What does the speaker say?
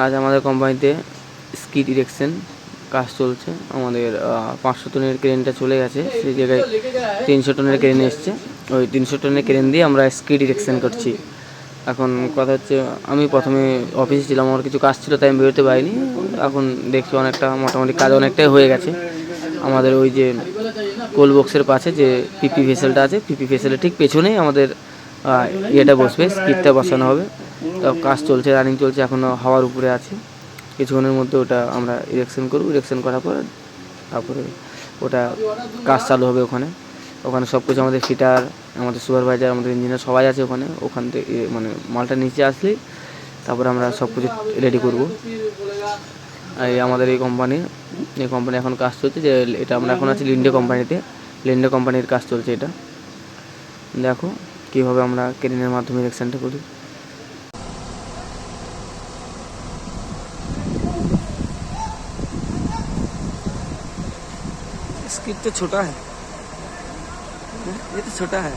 আজ আমাদের কোম্পানিতে স্কিট ইরেকশন কাজ চলছে। আমাদের পাঁচশো টনের ক্রেনটা চলে গেছে। সেই জায়গায় তিনশো টনের ক্রেন এসছে। ওই তিনশো টনের ক্রেন দিয়ে আমরা স্কিট ইরেকশন করছি। এখন কথা হচ্ছে, আমি প্রথমে অফিসে ছিলাম, আমার কিছু কাজ ছিল, তাই আমি বেরোতে পারিনি। এখন দেখছি অনেকটা, মোটামুটি কাজ অনেকটাই হয়ে গেছে। আমাদের ওই যে কোল বক্সের পাশে যে পিপি ভেসেলটা আছে, পিপি ভেসেলের ঠিক পেছনেই আমাদের ইয়েটা বসবে স্কিটটা বসানো হবে। কাজ চলছে রানিং চলছে এখনও হাওয়ার উপরে আছে। কিছুক্ষণের মধ্যে ওটা আমরা ইরেকশন করব ইরেকশন করার পর তারপরে ওটা কাজ চালু হবে ওখানে। ওখানে সব কিছু আমাদের ফিটার আমাদের সুপারভাইজার আমাদের ইঞ্জিনিয়ার সবাই আছে ওখানে। ওখান থেকে মানে মালটা নিচে আসলেই তারপরে আমরা সব কিছু রেডি করব। এই আমাদের এই কোম্পানি এই কোম্পানি এখন কাজ চলছে যে, এটা আমরা এখন আছি লিন্ডে কোম্পানিতে লিন্ডে কোম্পানির কাজ চলছে এটা। দেখো কীভাবে আমরা ক্রেনের মাধ্যমে ইলেকশনটা করি। स्किट तो छोटा है। ये तो छोटा है।